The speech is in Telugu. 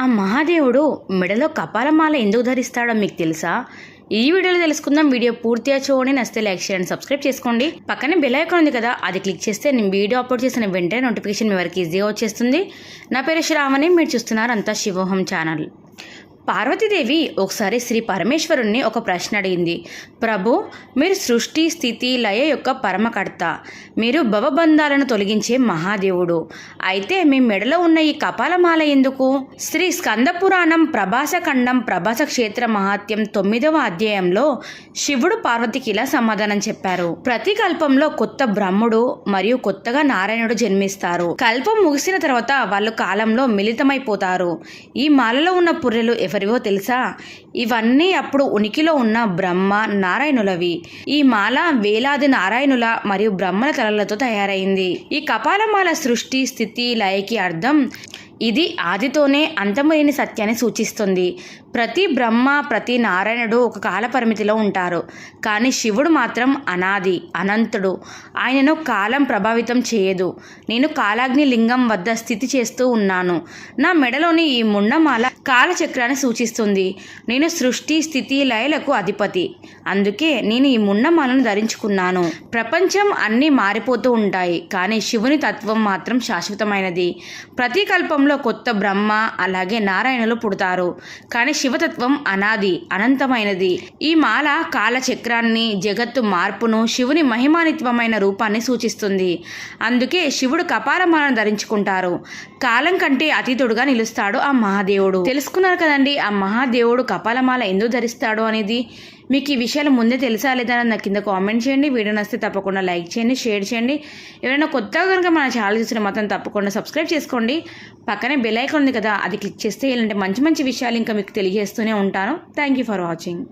ఆ మహాదేవుడు మెడలో కపాలమాల ఎందుకు ధరిస్తాడో మీకు తెలుసా? ఈ వీడియోలో తెలుసుకుందాం. వీడియో పూర్తిగా చూడండి. నచ్చితే లైక్ చేయండి సబ్స్క్రైబ్ చేసుకోండి. పక్కనే బెల్ ఐకాన్ ఉంది కదా అది క్లిక్ చేస్తే నేను వీడియో అప్లోడ్ చేసిన వెంటనే నోటిఫికేషన్ మీ వరకు ఈజీగా వచ్చేస్తుంది. నా పేరు శ్రావణి మీరు చూస్తున్నారు అంతా శివోహం ఛానల్. పార్వతీదేవి ఒకసారి శ్రీ పరమేశ్వరుణ్ణి ఒక ప్రశ్న అడిగింది. ప్రభు మీరు సృష్టి స్థితి లయ యొక్క పరమకర్త. మీరు భవబంధాలను తొలగించే మహాదేవుడు. అయితే మీ మెడలో ఉన్న ఈ కపాలమాల ఎందుకు? శ్రీ స్కందపురాణం ప్రభాసఖండం ప్రభాస ఖండం ప్రభాస క్షేత్ర మహాత్యం తొమ్మిదవ అధ్యాయంలో శివుడు పార్వతికి ఇలా సమాధానం చెప్పారు. ప్రతి కల్పంలో కొత్త బ్రహ్ముడు మరియు కొత్తగా నారాయణుడు జన్మిస్తారు. కల్పం ముగిసిన తర్వాత వాళ్ళు కాలంలో మిళితమైపోతారు. ఈ మాలలో ఉన్న పుర్రెలు ఎవరివో తెలుసా? ఇవన్నీ అప్పుడు ఉనికిలో ఉన్న బ్రహ్మ నారాయణులవి. ఈ మాల వేలాది నారాయణుల మరియు బ్రహ్మల తలలతో తయారైంది. ఈ కపాలమాల సృష్టి స్థితి లయకి అర్థం ఇది ఆదితోనే అంతములేని సత్యాన్ని సూచిస్తుంది. ప్రతి బ్రహ్మ ప్రతి నారాయణుడు ఒక కాలపరిమితిలో ఉంటారు. కానీ శివుడు మాత్రం అనాది అనంతుడు. ఆయనను కాలం ప్రభావితం చేయదు. నేను కాలాగ్ని లింగం వద్ద స్థితి చేస్తూ ఉన్నాను. నా మెడలోని ఈ ముండమాల కాలచక్రాన్ని సూచిస్తుంది. నేను సృష్టి స్థితి లయలకు అధిపతి. అందుకే నేను ఈ మున్నమాలను ధరించుకున్నాను. ప్రపంచం అన్నీ మారిపోతూ ఉంటాయి. కానీ శివుని తత్వం మాత్రం శాశ్వతమైనది. ప్రతి కల్పంలో కొత్త బ్రహ్మ అలాగే నారాయణులు పుడతారు. కానీ శివతత్వం అనాది అనంతమైనది. ఈ మాల కాలచక్రాన్ని జగత్తు మార్పును శివుని మహిమానిత్వమైన రూపాన్ని సూచిస్తుంది. అందుకే శివుడు కపాలమాలను ధరించుకుంటారు. కాలం కంటే అతీతుడుగా నిలుస్తాడు ఆ మహాదేవుడు. తెలుసుకున్నారు కదండి ఆ మహాదేవుడు కపాలమాల ఎందుకు ధరిస్తాడు అనేది. మీకు ఈ విషయాలు ముందే తెలుసా లేదా నాకు కింద కామెంట్ చేయండి. వీడియో నస్తే తప్పకుండా లైక్ చేయండి షేర్ చేయండి. ఎవరైనా కొత్తగా కనుక మన ఛానల్ చూసిన మాత్రం తప్పకుండా సబ్స్క్రైబ్ చేసుకోండి. పక్కనే బెల్ ఐకాన్ ఉంది కదా అది క్లిక్ చేస్తే ఇలాంటి మంచి మంచి విషయాలు ఇంకా మీకు తెలియజేస్తూనే ఉంటాను. Thank you for watching